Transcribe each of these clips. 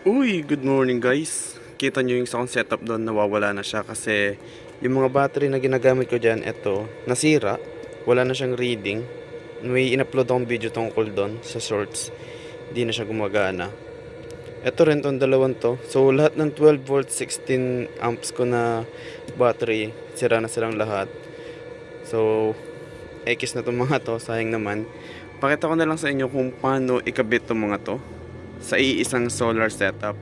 Uy, good morning guys. Kita nyo yung akong setup doon, nawawala na siya kasi yung mga battery na ginagamit ko dyan, eto, nasira. Wala na siyang reading. May in-upload akong video tungkol doon sa shorts. Hindi na siya gumagana. Ito rin tong dalawang to. So lahat ng 12 volt 16 amps ko na battery, sira na silang lahat. So, X na tong mga to, sayang naman. Pakita ko na lang sa inyo kung paano ikabit tong mga to sa iisang solar setup.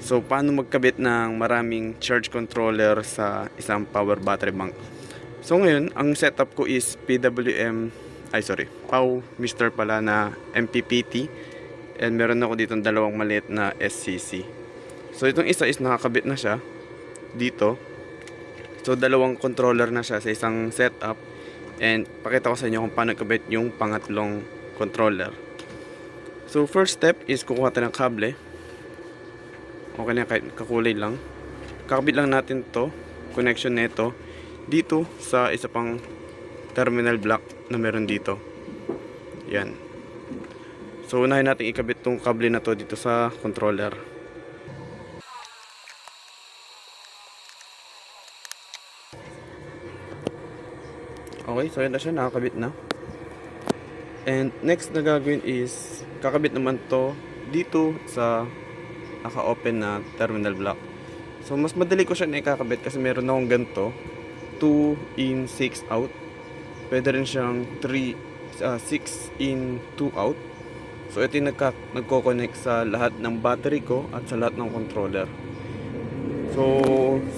So, paano magkabit ng maraming charge controller sa isang power battery bank. So, ngayon, ang setup ko is PWM, ay sorry, POW Mister pala na MPPT. And meron ako dito dalawang maliit na SCC. So, itong isa is nakakabit na siya dito. So, dalawang controller na siya sa isang setup. And pakita ko sa inyo kung paano kabit yung pangatlong controller. So first step is kukuha tayo ng kable. Okay na kahit kakulay lang. Kakabit lang natin to connection nito dito sa isa pang terminal block na meron dito. Yan. So unahin natin ikabit tong kable na to dito sa controller. Okay, so yun na siya, nakakabit na. And next na gagawin is kakabit naman to dito sa naka-open na terminal block. So mas madali ko siya na ikakabit kasi meron akong ganito 2 in 6 out. Pwede rin siyang 3 uh, 6 in 2 out. So ito yung nagka, nagko-connect sa lahat ng battery ko at sa lahat ng controller. So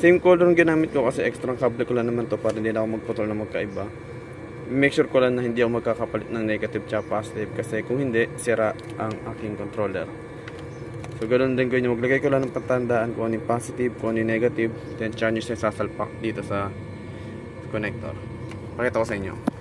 same color yung ginamit ko kasi extra cable ko lang naman to para hindi na ako magputol na magkaiba make sure ko lang na hindi ako magkakapalit ng negative tsaka positive kasi kung hindi, sira ang aking controller. So, ganun din nyo. Maglagay ko lang ng patandaan kung ano yung positive, kung ano yung negative. Then, tsaka nyo siya sasalpak dito sa connector. Pakita ko sa inyo.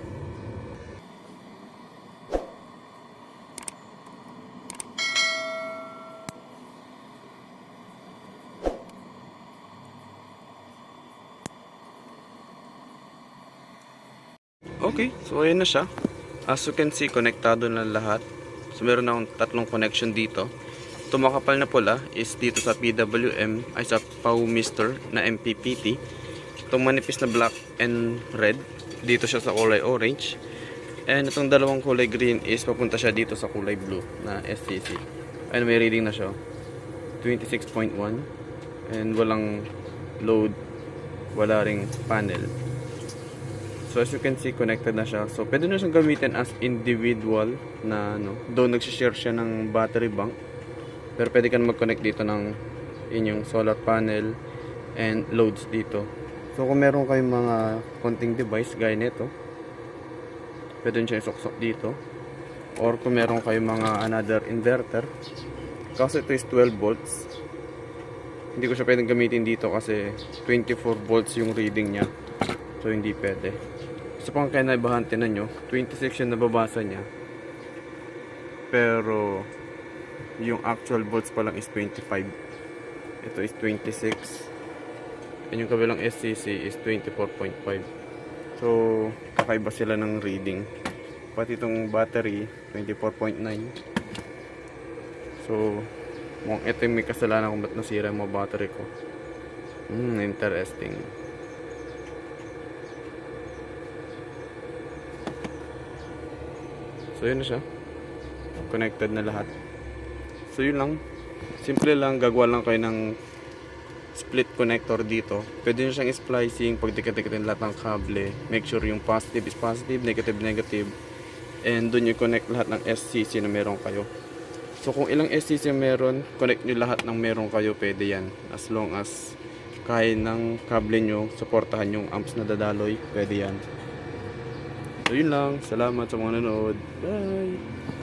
Okay, so ayan na siya. As you can see, konektado na lahat. So meron akong tatlong connection dito. Ito makapal na pula is dito sa PWM ay sa POW Mister na MPPT. Itong manipis na black and red dito siya sa kulay orange. And itong dalawang kulay green is papunta siya dito sa kulay blue na SCC. Ayun, may reading na siya. 26.1 and walang load, wala ring panel. So as you can see, connected na siya. So pwede na siyang gamitin as individual na ano, doon nagsishare siya ng battery bank. Pero pwede ka mag-connect dito ng inyong solar panel and loads dito. So kung meron kayong mga konting device gaya nito, pwede nyo siya isok-sok dito. Or kung meron kayong mga another inverter, kasi ito is 12 volts. Hindi ko siya pwedeng gamitin dito kasi 24 volts yung reading niya. So hindi pwede. Sa pang kinaibahan, tinan nyo, 26 yung nababasa niya. Pero, yung actual volts pa lang is 25. Ito is 26. And yung kabilang SCC is 24.5. So, kakaiba sila ng reading. Pati itong battery, 24.9. So, mukhang ito yung may kasalanan kung ba't nasira yung mga battery ko. Hmm, interesting. So yun na siya. Connected na lahat. So yun lang. Simple lang. Gagawa lang kayo ng split connector dito. Pwede nyo siyang splicing pag dikit-dikitin lahat ng kable. Make sure yung positive is positive, negative negative. And dun yung connect lahat ng SCC na meron kayo. So kung ilang SCC meron, connect nyo lahat ng meron kayo, pwede yan. As long as kaya ng kable nyo, supportahan yung amps na dadaloy, pwede yan. So yun lang. Salamat sa mga nanood. Bye!